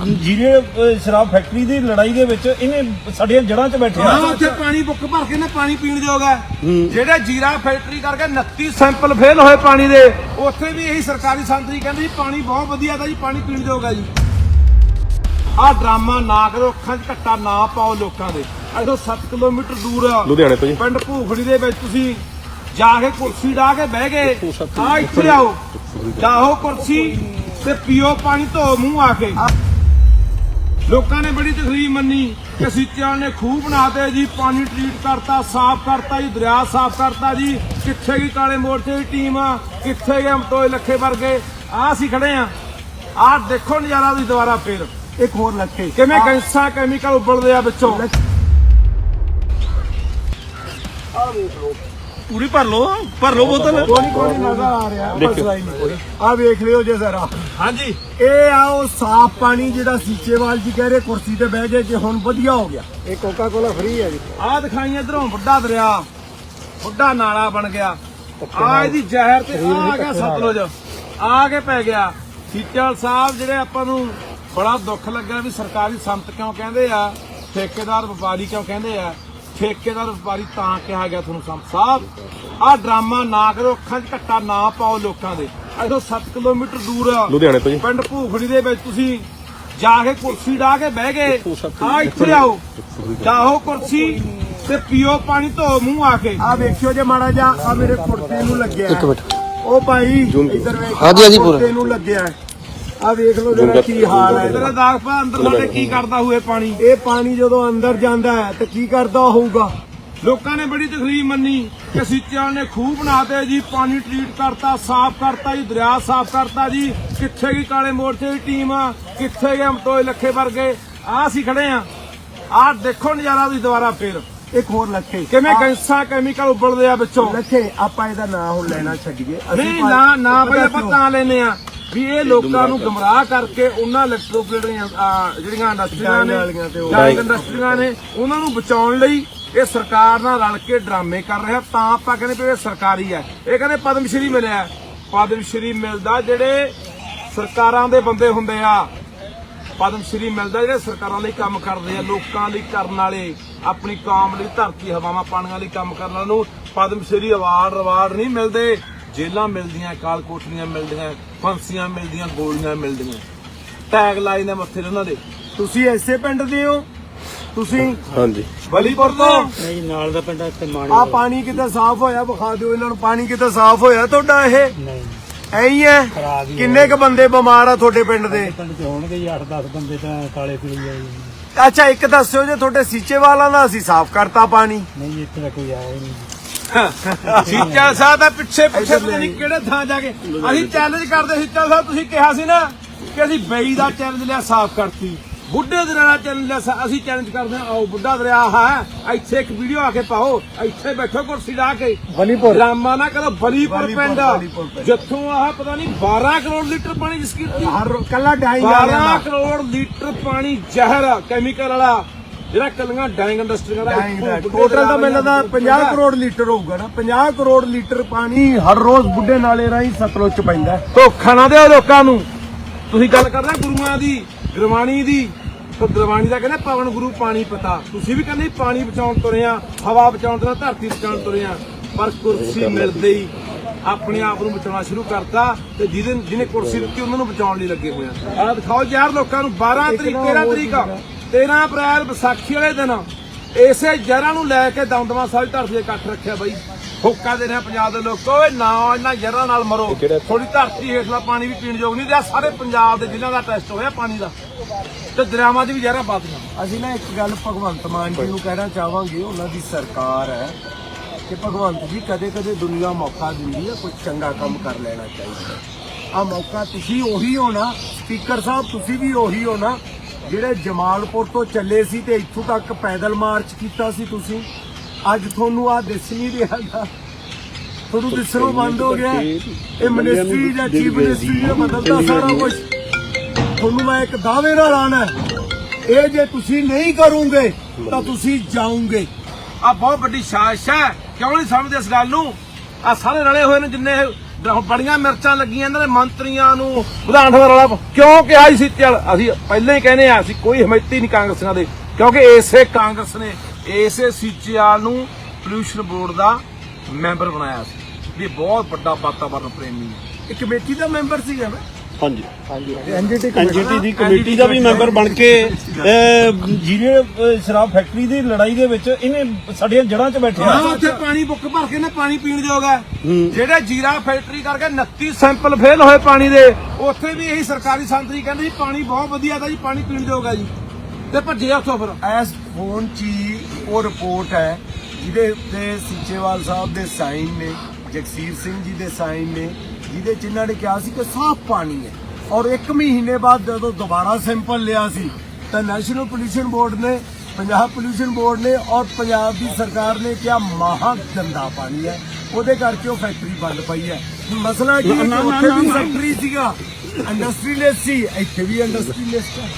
ਜੀਰੇ ਸ਼ਰਾਬ ਫੈਕਟਰੀ ਦੀ ਲੜਾਈ ਦੇ ਵਿੱਚ ਇਹਨੇ ਸਾਡੀਆਂ ਜੜ੍ਹਾਂ 'ਚ ਬੈਠਿਆ ਹਾਂ ਉੱਥੇ ਪਾਣੀ ਬੁੱਕ ਭਰ ਕੇ ਨਾ ਪਾਣੀ ਪੀਣ ਜੋਗਾ ਜਿਹੜੇ ਜੀਰਾ ਫੈਕਟਰੀ ਕਰਕੇ 29 ਸੈਂਪਲ ਫੇਲ ਹੋਏ ਪਾਣੀ ਦੇ ਉੱਥੇ ਵੀ ਇਹੀ ਸਰਕਾਰੀ ਸੰਤਰੀ ਕਹਿੰਦੀ ਜੀ ਪਾਣੀ ਬਹੁਤ ਵਧੀਆ ਦਾ ਜੀ ਪਾਣੀ ਪੀਣ ਜੋਗਾ ਜੀ। ਆਹ ਡਰਾਮਾ ਨਾ ਕਰੋ ਅੱਖਾਂ 'ਚ ਘੱਟਾ ਨਾ ਪਾਓ ਲੋਕਾਂ ਦੇ। ਇੱਥੋਂ 7 ਕਿਲੋਮੀਟਰ ਦੂਰ ਆ। ਲੁਧਿਆਣੇ ਤੋਂ ਜੀ। ਪਿੰਡ ਭੂਖੜੀ ਦੇ ਵਿੱਚ ਤੁਸੀਂ ਜਾ ਕੇ ਕੁਰਸੀ ਢਾ ਕੇ ਬਹਿ ਗਏ। ਆ ਇੱਥੇ ਆਓ। ਜਾਓ ਕੁਰਸੀ ਤੇ ਪੀਓ ਪਾਣੀ ਧੋ ਮੂੰਹ ਆ ਕੇ। ਲੋਕਾਂ ਨੇ ਬੜੀ ਤਕਲੀਫ ਮੰਨੀ ਕਿ ਸਿੱਚਿਆਂ ਨੇ ਖੂਹ ਬਣਾਤੇ ਜੀ ਪਾਣੀ ਟ੍ਰੀਟ ਕਰਤਾ ਸਾਫ਼ ਕਰਤਾ ਜੀ ਦਰਿਆ ਸਾਫ਼ ਕਰਤਾ ਜੀ। ਕਿੱਥੇ ਗਈ ਕਾਲੇ ਮੋਰਚੇ ਦੀ ਟੀਮ ਕਿੱਥੇ ਗਏ ਅਮਤੋਏ ਲੱਖੇ ਵਰਗੇ ਆ ਅਸੀਂ ਖੜੇ ਆ। ਆਹ ਦੇਖੋ ਨਜ਼ਾਰਾ ਤੁਸੀਂ ਦੁਬਾਰਾ ਫੇਰ। ਇੱਕ ਹੋਰ ਲੱਖੇ। ਕਿਵੇਂ ਗੈਂਸਾ ਕੈਮੀਕਲ ਉਬਲਦੇ ਆ ਵਿੱਚੋਂ? ਪੂਰੀ ਭਰ ਲੋ ਭਰ ਲੋ ਬੋਤਲ। ਕੋਣੀ ਕੋਣੀ ਨਜ਼ਰ ਆ ਰਿਹਾ ਮਸਲਾ ਹੀ ਨਹੀਂ ਕੋਈ। ਆ ਵੇਖ ਲਿਓ ਜੇ ਜ਼ਰਾ। ਹਾਂਜੀ। ਇਹ ਆ ਉਹ ਸਾਫ਼ ਪਾਣੀ ਜਿਹੜਾ ਸੀਚੇਵਾਲ ਜੀ ਕਹਿ ਰਹੇ ਕੁਰਸੀ ਤੇ ਬਹਿ ਗਏ ਜੇ ਹੁਣ ਵਧੀਆ ਹੋ ਗਿਆ। ਇਹ ਕੋਕਾ ਕੋਲਾ ਫ੍ਰੀ ਹੈ ਜੀ। ਆਹ ਦਿਖਾਈ ਇਧਰੋਂ ਵੱਡਾ ਦਰਿਆ ਵੱਡਾ ਨਾਲਾ ਬਣ ਗਿਆ। ਆ ਇਹਦੀ ਜ਼ਹਿਰ ਤੇ ਆ ਗਿਆ ਸਤਲੁਜ। ਆ ਕੇ ਪੈ ਗਿਆ। ਸੀਚਲ ਸਾਹਿਬ ਜਿਹੜੇ ਆਪਾਂ ਨੂੰ ਬੜਾ ਦੁੱਖ ਲੱਗਾ ਵੀ ਸਰਕਾਰੀ ਸੰਤ ਕਿਉਂ ਕਹਿੰਦੇ ਆ ਠੇਕੇਦਾਰ ਵਪਾਰੀ ਕਿਉਂ ਕਹਿੰਦੇ ਆ ਠੇਕੇਦਾਰ ਵਪਾਰੀ ਤਾਂ ਕਿਹਾ ਗਿਆ ਤੁਹਾਨੂੰ ਸੰਤ ਸਾਹਿਬ। ਆਹ ਡਰਾਮਾ ਨਾ ਕਰੋ ਅੱਖਾਂ 'ਚ ਘੱਟਾ ਨਾ ਪਾਓ ਲੋਕਾਂ ਦੇ। ਇੱਥੋਂ 7 ਕਿਲੋਮੀਟਰ ਦੂਰ ਆ ਲੁਧਿਆਣੇ ਤੋਂ ਜੀ। ਪਿੰਡ ਭੂਖੜੀ ਦੇ ਵਿੱਚ ਤੁਸੀਂ ਜਾ ਕੇ ਕੁਰਸੀ ਢਾ ਕੇ ਬਹਿ ਗਏ ਆ ਇੱਥੇ ਆਓ। ਜਾਓ ਕੁਰਸੀ ਤੇ ਪੀਓ ਪਾਣੀ ਧੋ ਮੂੰਹ ਆ ਕੇ। ਆ ਵੇਖਿਓ ਜੇ ਮਾੜਾ ਜਾ ਆ ਮੇਰੇ ਕੁੜਤੇ ਨੂੰ ਲੱਗਿਆ। ਇੱਕ ਮਿੰਟ। ਉਹ ਭਾਈ ਇੱਧਰ ਵੇਖ ਹਾਂਜੀ, ਹਾਂਜੀ, ਪੂਰਾ। ਕੁੜਤੇ ਨੂੰ ਲੱਗਿਆ। ਆ ਵੇਖ ਲਓ ਜਿਹੜਾ ਕੀ ਹਾਲ ਹੈ। ਤੇਰਾ ਇਹਦਾ ਦਾਗ ਪਾ ਅੰਦਰ ਸਾਡੇ ਕੀ ਕਰਦਾ ਹੋਏ ਪਾਣੀ? ਇਹ ਪਾਣੀ ਜਦੋਂ ਅੰਦਰ ਜਾਂਦਾ ਹੈ ਤੇ ਕੀ ਕਰਦਾ ਹੋਊਗਾ? ਲੋਕਾਂ ਨੇ ਬੜੀ ਤਕਲੀਫ ਮੰਨੀ ਕਿ ਸਿੱਚਿਆਂ ਨੇ ਖੂਹ ਬਣਾਤੇ ਜੀ ਪਾਣੀ ਟ੍ਰੀਟ ਕਰਤਾ ਸਾਫ਼ ਕਰਤਾ ਜੀ ਦਰਿਆ ਸਾਫ਼ ਕਰਤਾ ਜੀ। ਕਿੱਥੇ ਗਈ ਕਾਲੇ ਮੋਰਚੇ ਦੀ ਟੀਮ ਕਿੱਥੇ ਗਏ ਅਮਤੋਏ ਲੱਖੇ ਵਰਗੇ ਆ ਅਸੀਂ ਖੜੇ ਆ। ਆਹ ਦੇਖੋ ਨਜ਼ਾਰਾ ਤੁਸੀਂ ਦੁਬਾਰਾ ਫੇਰ। ਇੱਕ ਹੋਰ ਲੱਖੇ। ਕਿਵੇਂ ਗੈਂਸਾ ਕੈਮੀਕਲ ਉਬਲਦੇ ਆ ਵਿੱਚੋਂ। ਲੱਖੇ ਆਪਾਂ ਇਹਦਾ ਨਾਂ ਹੁਣ ਲੈਣਾ ਛੱਡੀਏ। ਨਹੀਂ ਨਾ ਨਾ ਬਈ ਪਤਾ ਆਪਾਂ? ਤਾਂ ਲੈਨੇ ਆ ਵੀ ਇਹ ਲੋਕਾਂ ਨੂੰ ਗਮਰਾਹ ਕਰਕੇ। ਉਹਨਾਂ ਇਲੈਕਟ੍ਰੋਪਲੇਟਰੀਆਂ ਜਿਹੜੀਆਂ ਇੰਡਸਟਰੀਆਂ ਨੇ ਡਾਈਂਗ ਵਾਲੀਆਂ ਤੇ ਉਹ- ਡਾਈਂਗ ਇੰਡਸਟਰੀਆਂ ਨੇ ਉਹਨਾਂ ਨੂੰ ਬਚਾਉਣ ਲਈ ਇਹ ਸਰਕਾਰ ਨਾਲ ਰਲ ਕੇ ਡਰਾਮੇ ਕਰ ਰਿਹਾ, ਤਾਂ ਆਪਾਂ ਕਹਿੰਦੇ ਵੀ ਇਹ ਸਰਕਾਰੀ ਹੈ। ਇਹ ਕਹਿੰਦੇ ਪਦਮ ਸ਼੍ਰੀ ਮਿਲਿਆ ਪਦਮ ਸ਼੍ਰੀ ਮਿਲਦਾ ਜਿਹੜੇ ਸਰਕਾਰਾਂ ਦੇ ਬੰਦੇ ਹੁੰਦੇ ਆ। ਪਦਮ ਸ਼੍ਰੀ ਮਿਲਦਾ ਜਿਹੜੇ ਸਰਕਾਰਾਂ ਲਈ ਕੰਮ ਕਰਦੇ ਆ, ਲੋਕਾਂ ਲਈ ਕਰਨ ਵਾਲੇ, ਆਪਣੀ ਕੌਮ ਲਈ ਧਰਤੀ ਹਵਾਵਾਂ ਪਾਣੀਆਂ ਲਈ ਕੰਮ ਕਰਨ ਵਾਲਿਆਂ ਨੂੰ ਪਦਮ ਸ਼੍ਰੀ ਅਵਾਰਡ ਰਿਵਾਰਡ ਨਹੀਂ ਮਿਲਦੇ। ਜੇਲਾਂ ਮਿਲਦੀਆਂ ਕਾਲ ਕੋਠਰੀਆਂ ਮਿਲਦੀਆਂ, ਫਾਂਸੀਆਂ ਮਿਲਦੀਆਂ, ਗੋਲੀਆਂ ਮਿਲਦੀਆਂ। ਟੈਗ ਲਾਈਨ ਦੇ ਮੱਥੇ ਉਹਨਾਂ ਦੇ। ਤੁਸੀਂ ਐਸੇ ਪਿੰਡ ਦੇ ਹੋ ਤੁਸੀਂ? ਹਾਂਜੀ। ਬਲੀਪੁਰ ਤੋਂ? ਨਹੀਂ ਨਾਲ ਦਾ ਪਿੰਡ ਤੇ ਮਾੜੀ ਆ ਪਾਣੀ ਕਿਤੇ ਸਾਫ਼ ਹੋਇਆ? ਵਿਖਾ ਦਿਓ ਇਹਨਾਂ ਨੂੰ ਪਾਣੀ ਕਿਤੇ ਸਾਫ਼ ਹੋਇਆ ਤੁਹਾਡਾ ਇਹ? ਨਹੀਂ। ਐਂ ਹੀ ਹੈ? ਖਰਾਬ ਹੀ ਕਿੰਨੇ ਕ ਬੰਦੇ ਬਿਮਾਰ ਆ ਤੁਹਾਡੇ ਪਿੰਡ ਦੇ? ਪਿੰਡ ਚ ਹੋਣਗੇ ਜੀ 8-10 ਬੰਦੇ ਤਾਂ ਕਾਲੇ ਪੀ ਆ ਜੀ। ਅੱਛਾ ਇੱਕ ਦੱਸਿਓ ਜੇ ਤੁਹਾਡੇ ਸੀਚੇ ਵਾਲਾਂ ਦਾ ਅਸੀਂ ਸਾਫ਼ ਕਰਤਾ ਪਾਣੀ। ਨਹੀਂ ਇੱਥੇ ਤਾਂ ਕੋਈ ਆਇਆ ਹੀ ਨਹੀਂ। ਸੀਚਾ ਸਾਹਿਬ ਦਾ ਪਿੱਛੇ ਪਿੱਛੇ ਪਤਾ ਨਹੀਂ ਕਿਹੜੇ ਥਾਂ ਜਾ ਕੇ। ਅਸੀਂ ਚੈਲੰਜ ਕਰਦੇ ਸੀਚਾ ਸਾਹਿਬ ਤੁਸੀਂ ਕਿਹਾ ਸੀ ਨਾ ਕਿ ਅਸੀਂ ਬਈ ਦਾ ਚੈਲੰਜ ਲਿਆ ਸਾਫ਼ ਕਰਤੀ। ਬੁੱਢੇ ਦਰਿਆ ਦਾ ਚੈਲੰਜ ਅਸੀਂ ਚੈਲੰਜ ਕਰਦੇ ਹਾਂ। ਆਓ ਬੁੱਢਾ ਦਰਿਆ ਹੈ। ਇੱਥੇ ਇੱਕ ਵੀਡੀਓ ਆ ਕੇ ਪਾਓ। ਇੱਥੇ ਬੈਠੋ ਕੁਰਸੀ ਲਾ ਕੇ। ਬਲੀਪੁਰ। ਡਰਾਮਾ ਨਾ ਕਰੋ ਬਲੀਪੁਰ ਪਿੰਡ। ਜਿੱਥੋਂ ਆਹ ਪਤਾ ਨਹੀਂ 12 ਕਰੋੜ ਲੀਟਰ ਪਾਣੀ ਜਿਸ ਕੀਤੀ ਹਰ ਕੱਲਾ ਡਾਈਂਗ 12 ਵਾਲਿਆਂ ਦਾ। ਕਰੋੜ ਲੀਟਰ ਪਾਣੀ ਜ਼ਹਿਰ ਕੈਮੀਕਲ ਵਾਲਾ। ਜਿਹੜਾ ਕੱਲੀਆਂ ਡਾਈਂਗ ਇੰਡਸਟਰੀਆਂ ਦਾ ਦਾ। ਟੋਟਲ ਤਾਂ ਮੈਨੂੰ ਲੱਗਦਾ 50 ਕਰੋੜ ਲੀਟਰ ਹੋਊਗਾ ਨਾ। 50 ਕਰੋੜ ਲੀਟਰ ਪਾਣੀ ਹਰ ਰੋਜ਼ ਬੁੱਢੇ ਨਾਲੇ ਰਾਹੀਂ ਸਤਲੁਜ ਚ ਪੈਂਦਾ। ਧੋਖਾ ਨਾ ਦਿਓ ਲੋਕਾਂ ਨੂੰ। ਤੁਸੀਂ ਗੱਲ ਕਰਦੇ ਗੁਰੂਆਂ ਦੀ। ਗੁਰਬਾਣੀ ਦੀ ਤਾਂ ਗੁਰਬਾਣੀ ਦਾ ਕਹਿੰਦੇ ਪਵਨ ਗੁਰੂ ਪਾਣੀ ਪਤਾ। ਤੁਸੀਂ ਵੀ ਕਹਿੰਦੇ ਪਾਣੀ ਬਚਾਉਣ ਤੁਰੇ ਆ ਹਵਾ ਬਚਾਉਣ ਤੁਰੇ ਆ, ਧਰਤੀ ਬਚਾਉਣ ਤੁਰੇ ਆ। ਪਰ ਕੁਰਸੀ ਮਿਲਦੇ ਹੀ ਆਪਣੇ ਆਪ ਨੂੰ ਬਚਾਉਣਾ ਸ਼ੁਰੂ ਕਰਤਾ ਤੇ ਜਿਹਦੇ ਜਿਹਨੇ ਕੁਰਸੀ ਦਿੱਤੀ ਉਹਨਾਂ ਨੂੰ ਬਚਾਉਣ ਲਈ ਲੱਗੇ ਹੋਏ ਆ। ਦਿਖਾਓ ਯਾਰ ਲੋਕਾਂ ਨੂੰ 12 ਤਰੀਕ 13 ਤਰੀਕ 13 ਅਪ੍ਰੈਲ ਵਿਸਾਖੀ ਵਾਲੇ ਦਿਨ। ਇਸੇ ਜ਼ਹਿਰਾਂ ਨੂੰ ਲੈ ਕੇ ਦਮਦਮਾ ਸਾਹਿਬ ਧਰਤੀ ਦੇ ਇਕੱਠ ਰੱਖਿਆ ਬਾਈ। ਹੋਕਾ ਦੇ ਰਿਹਾ ਪੰਜਾਬ ਦੇ ਲੋਕੋ। ਓਏ ਨਾ ਇਹਨਾਂ ਜ਼ਹਿਰਾਂ ਨਾਲ ਮਰੋ। ਥੋੜੀ ਧਰਤੀ ਹੇਠਲਾ ਪਾਣੀ ਵੀ ਪੀਣ ਯੋਗ ਨਹੀਂ ਤੇ ਆਹ ਸਾਰੇ ਪੰਜਾਬ ਦੇ ਜ਼ਿਲ੍ਹਿਆਂ ਦਾ ਟੈਸਟ ਹੋਇਆ ਪਾਣੀ ਦਾ। ਤੇ ਦਰਿਆਵਾਂ 'ਚ ਵੀ ਜ਼ਹਿਰਾਂ ਪਾਤੀਆਂ ਅਸੀਂ ਨਾ ਇੱਕ ਗੱਲ ਭਗਵੰਤ ਮਾਨ ਜੀ ਨੂੰ ਕਹਿਣਾ ਚਾਹਾਂਗੇ। ਉਹਨਾਂ ਦੀ ਸਰਕਾਰ ਹੈ ਕਿ ਭਗਵੰਤ ਜੀ ਕਦੇ ਕਦੇ ਦੁਨੀਆ ਮੌਕਾ ਦਿੰਦੀ ਹੈ ਕੁਝ ਚੰਗਾ ਕੰਮ ਕਰ ਲੈਣਾ ਚਾਹੀਦਾ ਆ ਮੌਕਾ ਤੁਸੀਂ ਉਹੀ ਹੋ ਨਾ ਸਪੀਕਰ ਸਾਹਿਬ ਤੁਸੀਂ ਵੀ ਉਹੀ ਹੋ ਨਾ ਜਿਹੜੇ ਜਮਾਲਪੁਰ ਤੋਂ ਚੱਲੇ ਸੀ ਤੇ ਇੱਥੋਂ ਤੱਕ ਪੈਦਲ ਮਾਰਚ ਕੀਤਾ ਸੀ ਤੁਸੀਂ। ਅੱਜ ਤੁਹਾਨੂੰ ਆ ਦਿਸ ਨਹੀਂ ਰਿਹਾ ਗਾ। ਤੁਹਾਨੂੰ ਦਿਸਣੋਂ ਬੰਦ ਹੋ ਗਿਆ। ਇਹ ਮਿਨਿਸਟਰੀ ਜਾਂ ਚੀਫ ਮਿਨਿਸਟਰੀ ਦਾ ਬਦਲਦਾ ਸਾਰਾ ਕੁਝ ਤੁਹਾਨੂੰ ਮੈਂ ਇੱਕ ਦਾਅਵੇ ਨਾਲ ਆਣਾ ਇਹ ਜੇ ਤੁਸੀਂ ਨਹੀਂ ਕਰੋਗੇ ਤਾਂ ਤੁਸੀਂ ਜਾਓਗੇ। ਆ ਬਹੁਤ ਵੱਡੀ ਸਾਜ਼ਿਸ਼ ਹੈ। ਕਿਉਂ ਨਹੀਂ ਸਮਝਦੇ ਇਸ ਗੱਲ ਨੂੰ? ਆ ਸਾਰੇ ਰਲੇ ਹੋਏ ਨੇ ਜਿੰਨੇ ਬੜੀਆਂ ਮਿਰਚਾਂ ਲੱਗੀਆਂ ਇਹਨਾਂ ਦੇ ਮੰਤਰੀਆਂ ਨੂੰ ਵਿਧਾਨ ਸਭਾ ਵਾਲਾ ਕਿਉਂ ਕਿਹਾ ਸੀ ਚੱਲ ਅਸੀਂ ਪਹਿਲਾਂ ਹੀ ਕਹਿੰਦੇ ਆ ਅਸੀਂ ਕੋਈ ਹਮਾਇਤੀ ਨਹੀਂ ਕਾਂਗਰਸੀਆਂ ਦੇ। ਕਿਉਂਕਿ ਇਸੇ ਕਾਂਗਰਸ ਨੇ ਇਸੇ ਸੀਚੇਵਾਲ ਨੂੰ ਪੋਲਿਊਸ਼ਨ ਬੋਰਡ ਦਾ ਮੈਂਬਰ ਬਣਾਇਆ ਸੀ। ਵੀ ਬਹੁਤ ਵੱਡਾ ਵਾਤਾਵਰਨ ਪ੍ਰੇਮੀ ਹੈ। ਇਹ ਕਮੇਟੀ ਦਾ ਮੈਂਬਰ ਸੀਗਾ ਨਾ? ਹਾਂਜੀ। ਐਨਜੀਟੀ ਐਨਜੀਟੀ ਦੀ ਕਮੇਟੀ ਦਾ ਵੀ ਮੈਂਬਰ ਬਣ ਕੇ ਜੀਰੇ ਸ਼ਰਾਬ ਫੈਕਟਰੀ ਦੀ ਲੜਾਈ ਦੇ ਵਿੱਚ ਇਹਨੇ ਸਾਡੀਆਂ ਜੜ੍ਹਾਂ 'ਚ ਬੈਠਿਆ ਹਾਂ ਉੱਥੇ ਪਾਣੀ ਬੁੱਕ ਭਰ ਕੇ ਨਾ ਪਾਣੀ ਪੀਣ ਜੋਗਾ। ਜਿਹੜੇ ਜੀਰਾ ਫੈਕਟਰੀ ਕਰਕੇ 29 ਸੈਂਪਲ ਫੇਲ ਹੋਏ ਪਾਣੀ ਦੇ ਉੱਥੇ ਵੀ ਇਹੀ ਸਰਕਾਰੀ ਸੰਤਰੀ ਕਹਿੰਦੇ ਜੀ ਪਾਣੀ ਬਹੁਤ ਵਧੀਆ ਦਾ ਜੀ ਪਾਣੀ ਪੀਣ ਜੋਗਾ ਜੀ। ਤੇ ਭੱਜੇ ਉੱਥੋਂ ਫਿਰ। ਐਸ ਫੋਨ 'ਚ ਉਹ ਰਿਪੋਰਟ ਹੈ ਜਿਹਦੇ ਉੱਤੇ ਸੀਚੇਵਾਲ ਸਾਹਿਬ ਦੇ ਸਾਈਨ ਨੇ ਜਗਸੀਰ ਸਿੰਘ ਜੀ ਦੇ ਸਾਈਨ ਨੇ ਜਿਹਦੇ 'ਚ ਇਹਨਾਂ ਨੇ ਕਿਹਾ ਸੀ ਕਿ ਸਾਫ਼ ਪਾਣੀ ਹੈ। ਔਰ ਇੱਕ ਮਹੀਨੇ ਬਾਅਦ ਜਦੋਂ ਦੁਬਾਰਾ ਸੈਂਪਲ ਲਿਆ ਸੀ ਤਾਂ ਨੈਸ਼ਨਲ ਪੋਲਿਊਸ਼ਨ ਬੋਰਡ ਨੇ ਪੰਜਾਬ ਪੋਲਿਊਸ਼ਨ ਬੋਰਡ ਨੇ ਔਰ ਪੰਜਾਬ ਦੀ ਸਰਕਾਰ ਨੇ ਕਿਹਾ ਮਹਾ ਗੰਦਾ ਪਾਣੀ ਹੈ। ਉਹਦੇ ਕਰਕੇ ਉਹ ਫੈਕਟਰੀ ਬੰਦ ਪਈ ਹੈ। ਮਸਲਾ ਕੀ ਹੈ ਉੱਥੇ ਵੀ ਫੈਕਟਰੀ ਸੀਗਾ। ਇੰਡਸਟਰੀਅਲਿਸਟ ਸੀ ਇੱਥੇ ਵੀ ਇੰਡਸਟਰੀਅਲਿਸਟ ਹੈ।